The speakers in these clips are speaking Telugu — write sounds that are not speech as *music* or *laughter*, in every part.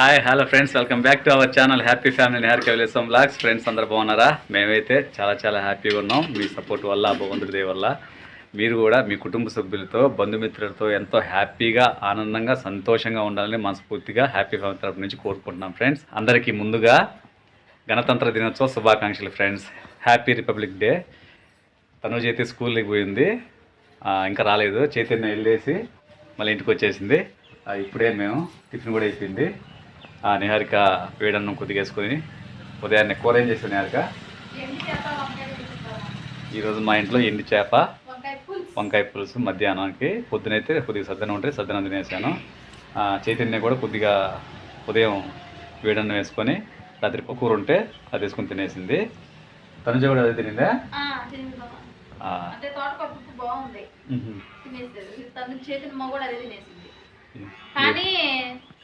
Hi hello friends welcome back to our channel happy family నేర్ కవిలేసం బ్లాగ్స్ ఫ్రెండ్స్ అందరు బాగున్నారా? మేమైతే చాలా చాలా హ్యాపీగా ఉన్నాం. మీ సపోర్ట్ వల్ల భగవంతుడి వల్ల. మీరు కూడా మీ కుటుంబ సభ్యులతో బంధుమిత్రులతో ఎంతో హ్యాపీగా ఆనందంగా సంతోషంగా ఉండాలని మనస్ఫూర్తిగా హ్యాపీ ఫ్యామిలీ తరపు నుంచి కోరుకుంటున్నాం ఫ్రెండ్స్ అందరికీ ముందుగా గణతంత్ర దినోత్సవ శుభాకాంక్షలు ఫ్రెండ్స్ హ్యాపీ రిపబ్లిక్ డే తను అయితే స్కూల్కి పోయింది. ఇంకా రాలేదు. చైతన్య వెళ్ళేసి మళ్ళీ ఇంటికి వచ్చేసింది. ఇప్పుడే మేము టిఫిన్ కూడా అయిపోయింది. నిహారిక వేడన్నం కొద్దిగా వేసుకొని ఉదయాన్నే కూర ఏం చేసావు నిహారిక. ఈరోజు మా ఇంట్లో ఎండి చేప వంకాయ పులుసు మధ్యాహ్నానికి. పొద్దునైతే కొద్దిగా సద్దనం ఉంటే సద్దనం తినేసాను. ఆ, చైతన్య కూడా కొద్దిగా ఉదయం వేడన్నం వేసుకొని రాత్రి కూర ఉంటే అది వేసుకొని తినేసింది. తనుజ కూడా అదే తినిందా? ఆ. ఆ, బాగుంది. కానీ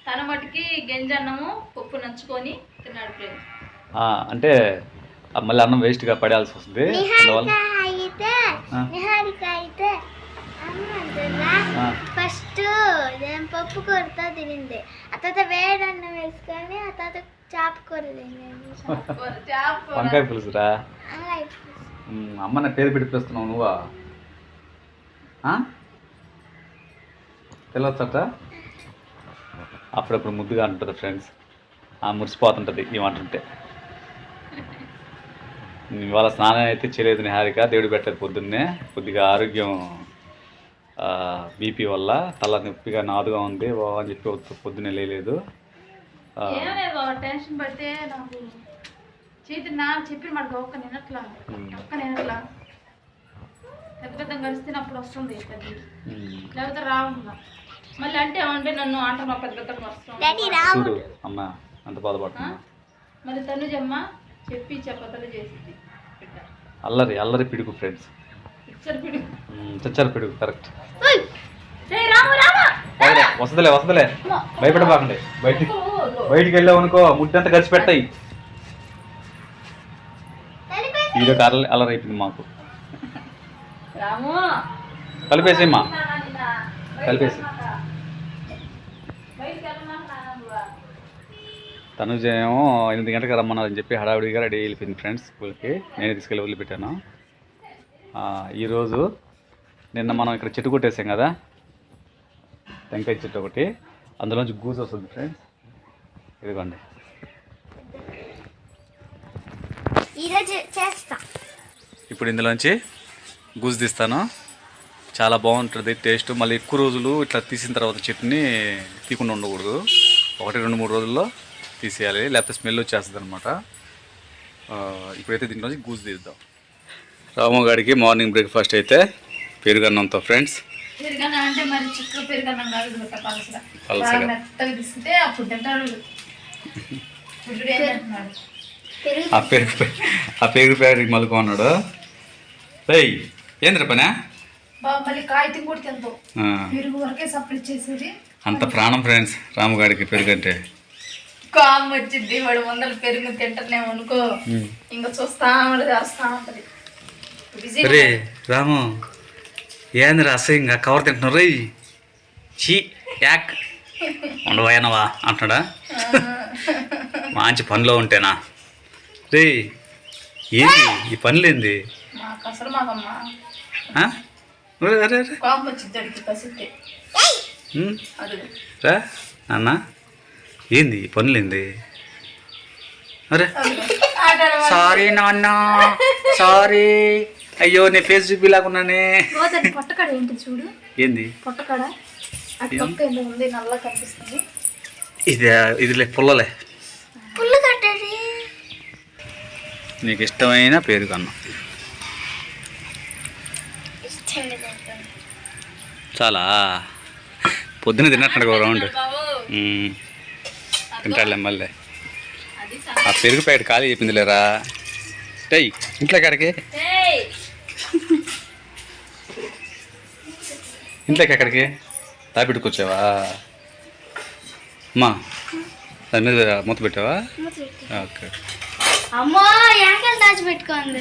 తన మటుకి గంజన్నము పప్పు నంచుకొని తిన్నాడు ప్రేమ్. ఆ, అంటే మళ్ళీ అన్నం వేస్ట్గా పడాల్సి వస్తుంది. ఫస్ట్ నేను పప్పు కూరతో తినింది. ఆ తర్వాత వేడన్నం వేసుకొని ఆ తర్వాత చేప కూర. వంకాయ పులుసురా? అమ్మ నా పేరు పెట్టి పిలుస్తున్నావు నువ్వా? ఆ? తెలియచ్చట అప్పుడప్పుడు ముద్దుగా అంటుంది ఫ్రెండ్స్ ఆ మురిసిపోతుంటుంది ఏమంటుంటే ఇవాళ స్నానం అయితే చేయలేదు నిహారిక దేవుడు పెట్టలేదు పొద్దున్నే. కొద్దిగా ఆరోగ్యం బీపీ వల్ల తల నొప్పిగా నాదుగా ఉంది ఓ అని చెప్పి పొద్దు- పొద్దున్నే లేదు టెన్షన్ పడితే నాకు చేతి నా చెప్పిన మాట ఒక్క నిన్నట్లా ఒక్క నిన్నట్లా పెద్ద పెద్ద కలిస్తే అప్పుడు వస్తుంది. లేకపోతే రాకుండా మళ్ళీ అంటే అంటే నన్ను అంటున్నా పెద్ద పెద్ద చూడు అమ్మ అంత బాధపడుతున్నా మళ్ళీ తనుజమ్మ చెప్పి చెప్పతలు చేసింది. అల్లరి అల్లరి పిడుగు ఫ్రెండ్స్ చచ్చారు పిడుగు కరెక్ట్ రేయ్ రాము రాము. వస్తుందిలే వస్తుందిలే భయపడబాకండి. బయటికి బయటికి వెళ్ళావు అనుకో ముడ్డంతా కలిసి పెట్టాయి. వీడియో అల్లరి అల్లరి అయిపోయింది మాకు. రాము. కలిపేసేమ్మా కలిపేసి. బయటికి వెళ్ళమన్నా నువ్వు తనుజ ఏమో ఎనిమిది గంటలకు రమ్మన్నారని చెప్పి హడావిడిగా రెడీ వెళ్ళిపోయింది ఫ్రెండ్స్ స్కూల్కి. నేనే తీసుకెళ్ళి వదిలిపెట్టాను. ఆ, ఈరోజు నిన్న మనం ఇక్కడ చెట్టు కొట్టేసాం కదా? టెంకాయ చెట్టు ఒకటి. అందులోంచి గూస్ వస్తుంది ఫ్రెండ్స్. ఇదిగోండి. ఈరోజు చేస్తా. ఇప్పుడు ఇందులోంచి గూజు తీస్తాను. చాలా బాగుంటుంది టేస్ట్. మళ్ళీ ఎక్కువ రోజులు ఇట్లా తీసిన తర్వాత చెట్టుని తీకుండా ఉండకూడదు. ఒకటి రెండు మూడు రోజుల్లో తీసేయాలి. లేకపోతే స్మెల్ వచ్చేస్తుంది అనమాట ఇప్పుడైతే దీంట్లోంచి గూజు తీద్దాం. రామగాడికి మార్నింగ్ బ్రేక్ఫాస్ట్ అయితే పెరుగన్నంతో ఫ్రెండ్స్. ఆ పెరుగు. ఆ పెరుగు ప్యాకెట్కి మలుకున్నాడు ఏయ్ ఏంద్ర పనా? మళ్ళీ కాగితం కూడా తింటావు ఆ, పెరుగు వరకే సప్లై చేసేది. అంత ప్రాణం ఫ్రెండ్స్ రాముగాడికి పెరుగు అంటే. కామ్ వచ్చింది వాడు వందల పెరుగు తింటానేమో అనుకో ఇంకా చూస్తా ఉంటది రే రాము ఏందిరా అసహ్యంగా కవర్ తింటున్నారు రే. చీ యాక్. ఉండవా అంటున్నాడా? మంచి పనిలో ఉంటేనా? రే ఏంది ఈ పనులేంది? మాకు అసలు మాకమ్మ. రా నాన్న. ఏంది ఈ పనులేంది? అరే. సారీ నాన్న. సారీ అయ్యో నీ ఫేస్ చూపిలాగున్నానే. దాని పొట్టకాడ ఏంటి చూడు? ఏంది? పొట్టకాడ? అటు పక్క ఏదో ఉంది నల్ల కనిపిస్తుంది. ఇది ఇదిలే పుల్లలే. పుల్లు నీకు ఇష్టమైన పేరు కన్నా. చాలా. పొద్దున తిన్నట్టు ఒక రౌండ్. తింటాడులే మళ్ళీ. ఆ పెరుగు ప్యాకెట్ ఖాళీ చెప్పింది లేరా టై ఇంట్లో ఎక్కడికి? ఏయ్ ఇంట్లోకి ఎక్కడికి? తాపిట్టుకొచ్చావా అమ్మా దాని మీద మూత పెట్టావా? ఓకే. అమ్మో యాకలు దాచిపెట్టుకోండి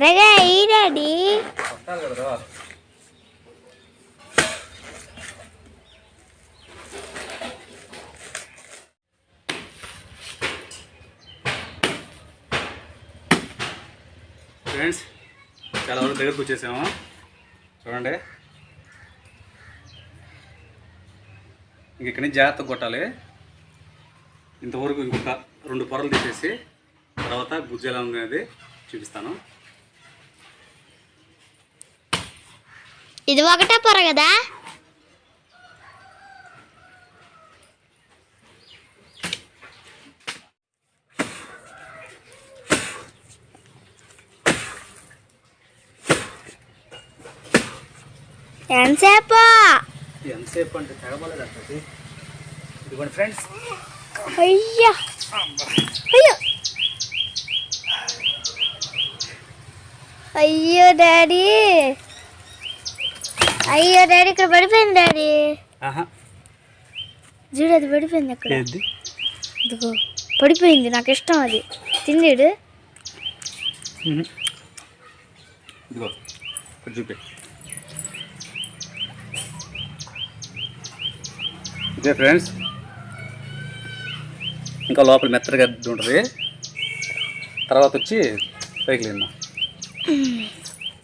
త్వరగా అయ్యి డాడీ ఫ్రెండ్స్ చాలా వరకు దగ్గరకు వచ్చేసాము. చూడండి. ఇంక ఇక్కడి నుంచి జాగ్రత్తగా కొట్టాలి. ఇంతవరకు ఇంకొక రెండు పొరలు తీసేసి తర్వాత గుజ్జు ఎలా ఉంది అనేది చూపిస్తాను. ఇది ఒకటే పొర కదా? ఎంతసేపు? ఎంతసేపు అంటే తెగబలేదు అంటే ఇదిగోండి ఫ్రెండ్స్. అయ్యా. అయ్యో. అయ్యో డాడీ. అయ్యో డాడీ ఇక్కడ పడిపోయింది డాడీ. చూడు అది పడిపోయింది అక్కడ. ఇదిగో పడిపోయింది నాకు ఇష్టం అది. తిండిడు చూపి. ఇదే ఫ్రెండ్స్ ఇంకా లోపల మెత్తగా ఉంటుంది. తర్వాత వచ్చి పైకి లేమ్మా.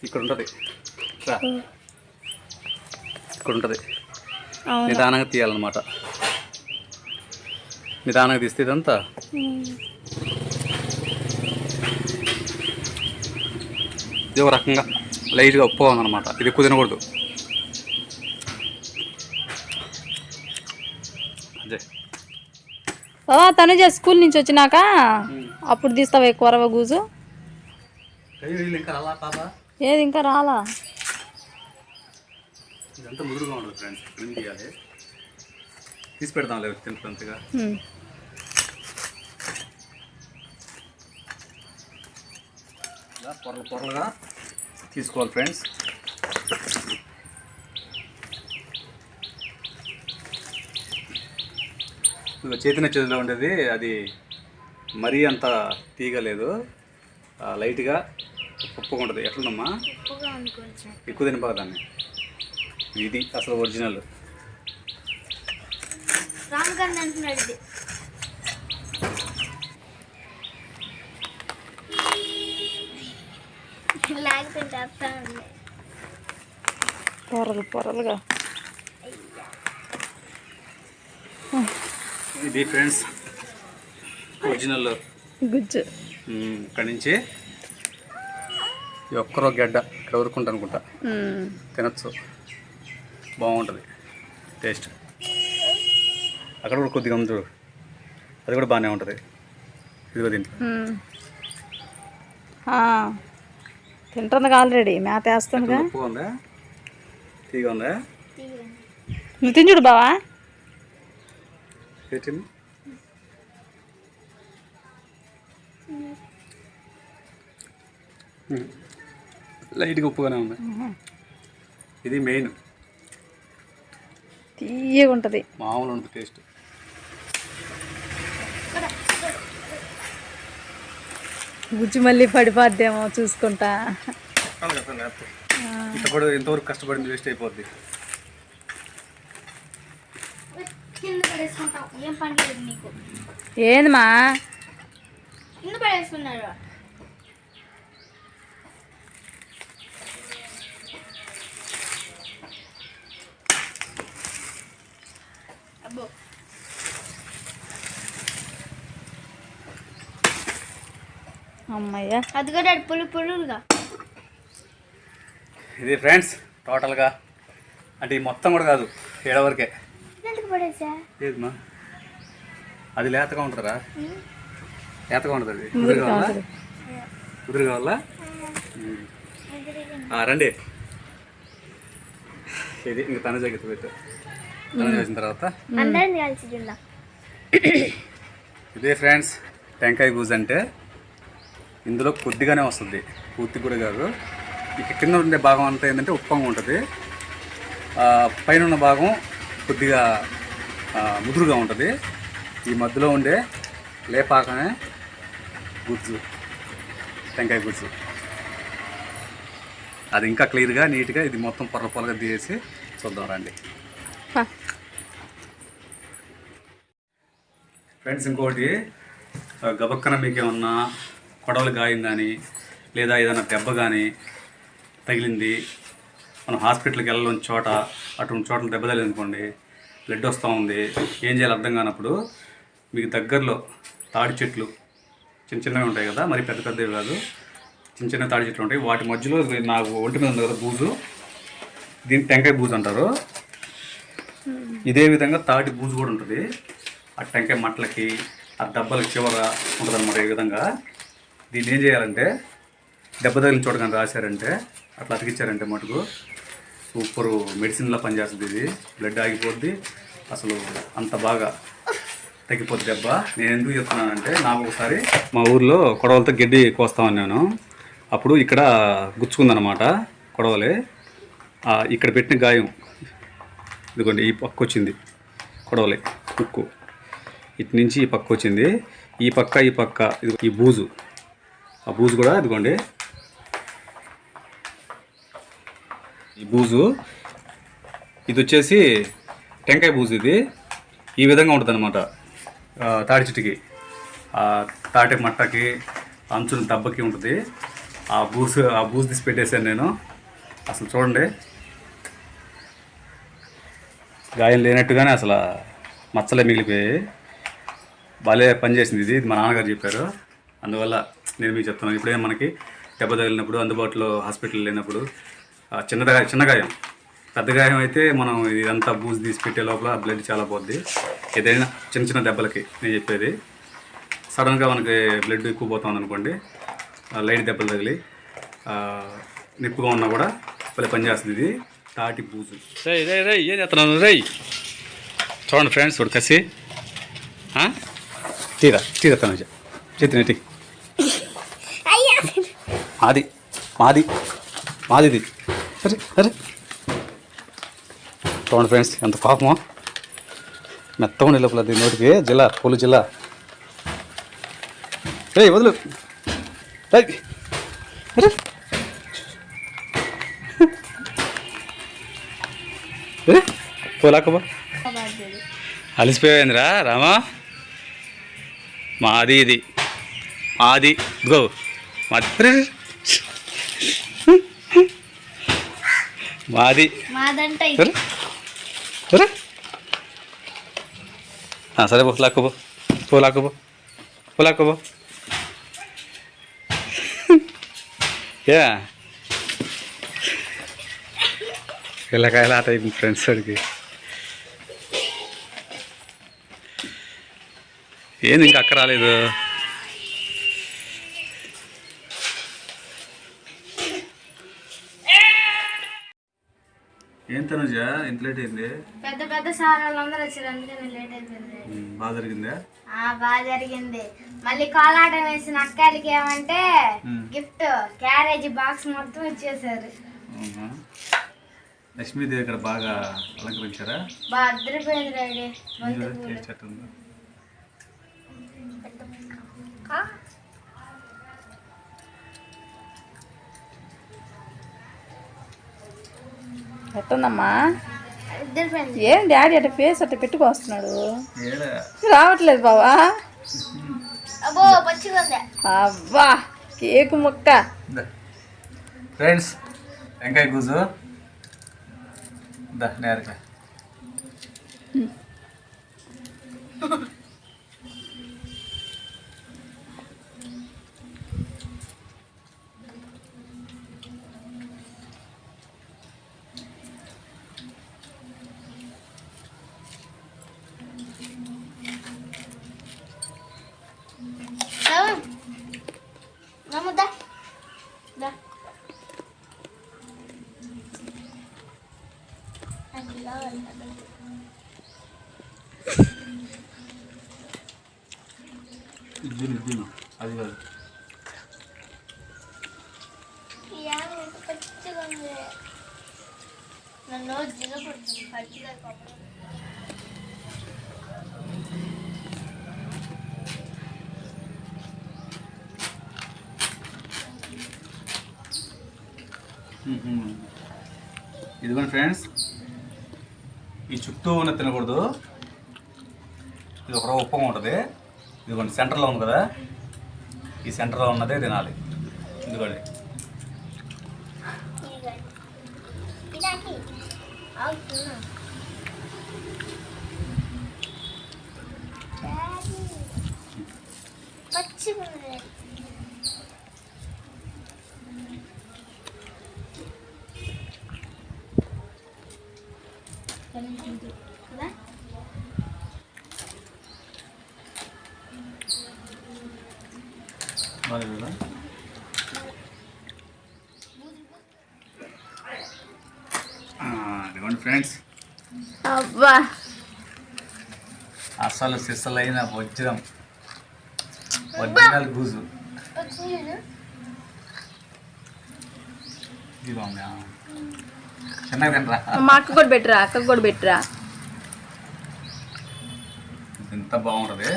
ఇక్కడ ఉంటుంది. ఇక్కడ ఉంటుంది అవును. నిదానంగా తీయాలన్నమాట. నిదానంగా తీస్తే ఇదంతా? ఇది ఒక రకంగా లైట్గా ఉప్పు ఉందన్నమాట. ఇది ఎక్కువ తినకూడదు బాబా తనుజ స్కూల్ నుంచి వచ్చినాక అప్పుడు తీస్తావా ఎక్కువ రవ్వ గూజు ఏది ఇంకా రాలా? ఇదంతా ముదురుగా ఉండదు ఫ్రెండ్స్. క్లీన్ చేయాలి. తీసి పెడదాం లేదు తింటున్నంతగా ఉమ్. ఇలా పొరలు పొరలుగా తీసుకోవాలి ఫ్రెండ్స్. చేతిన చేతిలో ఉండేది అది మరీ అంత తీగలేదు లైట్గా ఉప్పుగా ఉంటుంది ఎట్లుందమ్మా? ఎక్కువ తినబాక దాన్ని. ఇది అసలు ఒరిజినల్. రామగంధ అంటున్నాడు ఇది. పొరలు పొరలుగా. ఇది ఫ్రెండ్స్ ఒరిజినల్. గుజ్జు. ఇక్కడి నుంచి ఒక్కరో గడ్డ ఇక్కడ వరకుంటా అనుకుంటా. తినచ్చు. బాగుంటుంది. టేస్ట్ అక్కడ కూడా కొద్దిగా ఉంది చూడు. అది కూడా బాగానే ఉంటుంది. ఇదిగో దీంట్లో. తింటుంది ఆల్రెడీ మేత వేస్తుందిగా. ఉందా? తీగ ఉందా? నువ్వు తిని చూడు బావా. లైట్గా ఉప్పుగానే ఉంది. ఇది మెయిన్ తీయగా ఉంటుంది. మామూలు ఉంటుంది టేస్ట్. గుజ్జు మళ్ళీ పడిపోద్దేమో చూసుకుంటా. ఎంతవరకు కష్టపడింది వేస్ట్ అయిపోద్ది. ఏందమ్మా అమ్మయ్య. అది కూడా పులు పులుగా ఇది ఫ్రెండ్స్ టోటల్గా అంటే ఈ మొత్తం కూడా కాదు ఏడ వరకే. ఎందుకు పడేసా? ఏదమ్మా అది లేతగా ఉంటుందిరా లేతగా ఉంటుంది అది? కుదురు కావాలా కుదురు కావాలా రండి. ఇది ఇంక తన జాగ్రత్త పెట్టు. తన చేసిన తర్వాత. ఇదే ఫ్రెండ్స్ టెంకాయ గూజ్ అంటే ఇందులో కొద్దిగానే వస్తుంది. పూర్తి కూడా కాదు. ఇక కింద ఉండే భాగం అంతా ఏంటంటే ఉప్పంగా ఉంటుంది. పైన ఉన్న భాగం కొద్దిగా ముదురుగా ఉంటుంది. ఈ మధ్యలో ఉండే లేపాకనే గుజ్జు టెంకాయ గుజ్జు. అది ఇంకా క్లియర్గా నీట్గా ఇది మొత్తం పొర పొరగా తీసి చూద్దాం రండి. ఫ్రెండ్స్ ఇంకోటి గబక్కన మీకు పడవలు గాయం కానీ లేదా ఏదైనా దెబ్బ కానీ తగిలింది మనం హాస్పిటల్కి వెళ్ళలేని చోట అటువంటి చోట్ల దెబ్బ తగిలింది అనుకోండి బ్లడ్ వస్తూ ఉంది ఏం చేయాలి అర్థం కానప్పుడు మీకు దగ్గరలో తాడి చెట్లు చిన్న చిన్నవి ఉంటాయి కదా మరి పెద్ద పెద్దవి కాదు చిన్న చిన్న తాడి చెట్లు ఉంటాయి వాటి మధ్యలో నాకు ఒంటి మీద ఉంది కదా బూజు దీన్ని టెంకాయ బూజు అంటారు. ఇదే విధంగా తాటి బూజు కూడా ఉంటుంది. ఆ టెంకాయ మట్లకి ఆ దెబ్బలకి చివర ఉంటుంది అనమాట ఈ విధంగా. దీన్ని ఏం చేయాలంటే దెబ్బ తగిలిన చోట కానీ రాశారంటే అట్లా అతికిచ్చారంటే మటుకు సూపర్ మెడిసిన్లా పనిచేస్తుంది ఇది. బ్లడ్ ఆగిపోద్ది. అసలు అంత బాగా తగ్గిపోద్ది దెబ్బ. నేను ఎందుకు చెప్తున్నానంటే నాకు ఒకసారి మా ఊర్లో కొడవలతో గడ్డి కోస్తామని నేను. అప్పుడు ఇక్కడ గుచ్చుకుందనమాట కొడవలే. ఇక్కడ పెట్టిన గాయం. ఇదిగోండి ఈ పక్క వచ్చింది కొడవలే ఉక్కు ఇటు నుంచి ఈ పక్క వచ్చింది ఈ పక్క ఈ పక్క ఇది ఈ బూజు. ఆ బూజు కూడా ఇదిగోండి. ఈ బూజు ఇది వచ్చేసి టెంకాయ బూజు ఇది. ఈ విధంగా ఉంటుంది అనమాట తాడి చెట్టుకి. తాటి మట్టకి అంచున దెబ్బకి ఉంటుంది. ఆ బూజు ఆ బూజు తీసి పెట్టేశాను నేను. అసలు చూడండి. గాయం లేనట్టుగానే అసలు మచ్చలే మిగిలిపోయాయి. భలే పనిచేసింది ఇది. ఇది మా నాన్నగారు చెప్పారు. అందువల్ల నేను మీకు చెప్తున్నాను. ఇప్పుడే మనకి దెబ్బ తగిలినప్పుడు అందుబాటులో హాస్పిటల్ లేనప్పుడు చిన్నగా చిన్న గాయం. పెద్ద గాయం అయితే మనం ఇదంతా బూజు తీసి పెట్టే లోపల బ్లడ్ చాలా పోద్ది. ఏదైనా చిన్న చిన్న దెబ్బలకి నేను చెప్పేది. సడన్గా మనకి బ్లడ్ ఎక్కువ పోతుంది అనుకోండి లైట్ దెబ్బలు తగిలి నిప్పుగా ఉన్నా కూడా భలే పనిచేస్తుంది ఇది. తాటి బూజు. రేయ్ రేయ్ రేయ్ ఏం చేస్తున్నాను రేయ్. చూడండి ఫ్రెండ్స్ చూడు కసి ఆ? తీరా తీరా తను చేతి నెట్టి మాది మాది మాదిది. అరే సరే చూడండి ఫ్రెండ్స్ ఎంత పాపమో మెత్తగా ఉండే లోపల దీని నోటికి. జిల్లా పూలు జిల్లా. రే వదులు. రేయ్. పోలాకబా అలసిపోయిందిరా రామా? మాది ఇది. మాది. ఇదిగో. మాది అరే, అరే. మాది. సరే. పో లాక్కబో పో. లాక్కబో పో. లాక్కబో *laughs* యా. పిల్లకాయల ఆట అయిపోయింది ఫ్రెండ్స్ వాడికి. ఏంది ఇంకా అక్క రాలేదు? ఏం తనుజ? ఇంత లేట్ అయింది? పెద్ద పెద్ద సార్ వాళ్ళందరూ వచ్చారు అందుకని లేట్ అయిపోయింది. బాగా జరిగిందా? ఆ బాగా జరిగింది. మళ్ళీ కోలాటం వేసిన అక్కడికి ఏమంటే. గిఫ్ట్ క్యారేజ్ బాక్స్ మొత్తం ఇచ్చేసారు. లక్ష్మీదేవి ఇక్కడ బాగా అలంకరించారా? బాగా అద్దరిపోయింది రెడీ ఎట్టందమ్మా? ఏం డాడీ అట్ట ఫేస్ అట్ట పెట్టుకొస్తున్నాడు రావట్లేదు బావా. అబ్బో కేకు ముక్క. ఫ్రెండ్స్ వెంకాయ కూజు. నేరగా దా అందులో వెళ్తాను. అది కాదు ఈ ఇదిగోండి ఫ్రెండ్స్. ఈ చుట్టూ ఉన్న తినకూడదు. ఇది ఒక ఉప్పగా ఉంటుంది. ఇదిగోండి సెంటర్లో ఉంది కదా. ఈ సెంటర్లో ఉన్నదే తినాలి. ఇదిగోండి. ఇదాకి అవుతున్నా పచ్చిగా ఉంది కదా బాగా కదా? ఆ, ఇదిగోండి ఫ్రెండ్స్. అబ్బా. అసలు సిస్సలైన వజ్రం. ఒరిజినల్ గూజు. చిన్నగా తినరా? మా అక్క కూడా పెట్టరా అక్కకు కూడా పెట్టరా? ఎంత బాగుంటుంది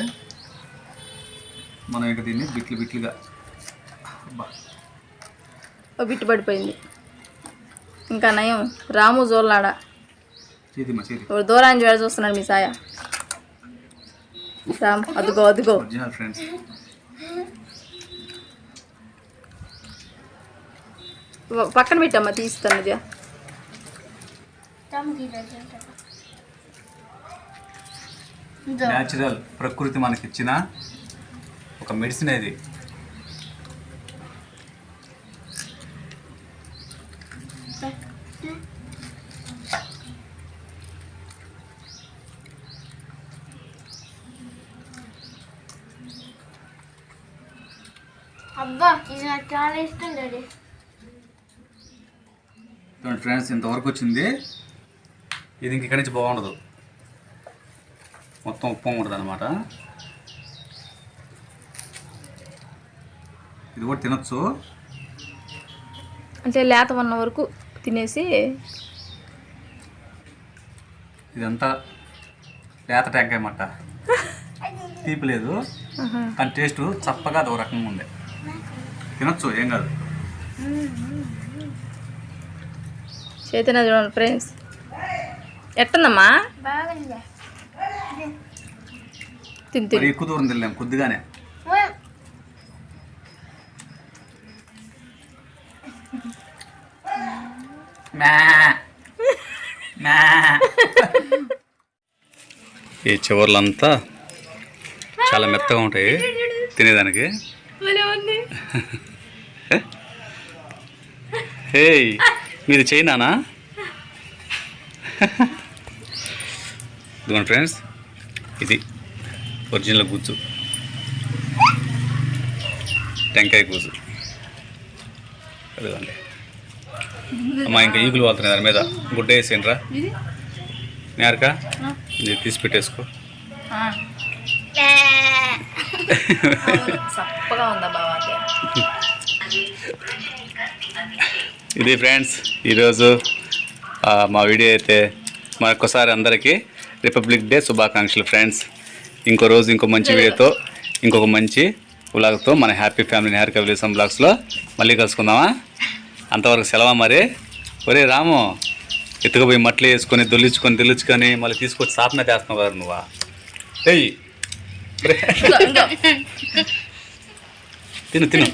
మనం ఇక దీన్ని బిట్లు బిట్లుగా. ఓ బిట్టు పడిపోయింది. ఇంకా నయం. రాము జోల్లాడ ఇప్పుడు దూరాన్ని చూడ చూస్తున్నాడు మీ సాయ. రామ్ అదుగో అదుగో. పక్కన పెట్టమ్మా తీస్తాను ఇది. న్యాచురల్ ప్రకృతి మనకి ఇచ్చిన ఒక మెడిసిన్ ఇది. అబ్బా ఇది నాకు చాలా ఇష్టం డాడీ. ఫ్రెండ్స్ ఇంతవరకు వచ్చింది. ఇది ఇంక ఇక్కడి నుంచి బాగుండదు. మొత్తం ఉప్పం ఉంటుంది అనమాట ఇది కూడా తినొచ్చు. అంటే లేత ఉన్న వరకు తినేసి ఇదంతా లేత టెంకాయ మట్ట. *laughs* తీపి లేదు. కానీ టేస్ట్ చప్పగా అది ఒక రకంగా ఉంది తినొచ్చు ఏం కాదు. చైతన్య చూడండి ఫ్రెండ్స్. ఎట్టుందమ్మా ఎక్కువ దూరం తినలేం కొద్దిగానే. మ్యా. మ్యా. ఈ చివర్లంతా చాలా మెత్తగా ఉంటాయి తినేదానికి. హే మీది చైనానా ఇదిగోండి ఫ్రెండ్స్ ఇది ఒరిజినల్ గుజ్జు. టెంకాయ గుజ్జు. అదిగోండి. అమ్మా ఇంకా ఈగులు వాళ్తున్నాయి దాని మీద. గుడ్డ వేసేయండిరా. నేరక? ఇది తీసి పెట్టేసుకో. *laughs* చప్పగా ఉందా బావా *laughs* ఇది ఫ్రెండ్స్ ఈరోజు మా వీడియో అయితే మరొకసారి అందరికీ రిపబ్లిక్ డే శుభాకాంక్షలు ఫ్రెండ్స్. ఇంకో రోజు ఇంకో మంచి వీడియోతో ఇంకొక మంచి వ్లాగ్తో మన హ్యాపీ ఫ్యామిలీ హ్యార్ కవిలేసం బ్లాగ్స్లో మళ్ళీ కలుసుకుందామా? అంతవరకు సెలవా మరి? ఒరే రాము ఎత్తుకుపోయి మట్లు వేసుకొని దొల్లించుకొని దొల్లించుకొని మళ్ళీ తీసుకొచ్చి సాప్ మీద వేస్తున్నావు కదా నువ్వా? ఏయ్! తిను తిను.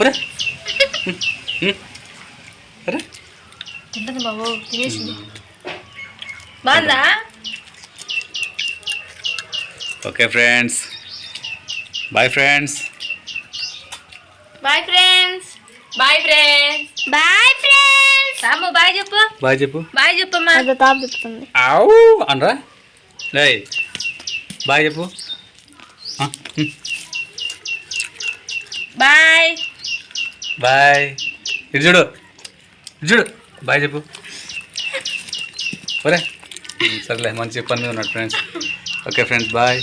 ఒరే. *laughs* అరే. తింటుంది బాబు తినేసింది. బాగుందా? Okay friends. Bye friends. Bye friends. Bye friends. Bye friends. Ramu bye చెప్పు. బాయ్ చెప్పు. బాయ్ చెప్పమ్మా అది తాపు చెప్తుంది. ఆవు అనరా? లే బాయ్ చెప్పు. బాయ్. బాయ్. ఇటు చూడు. చూడు. బాయ్ చెప్పు. ఒరే సర్లే మంచి పని మీద ఉన్నాడు ఫ్రెండ్స్ ఓకే ఫ్రెండ్స్ బాయ్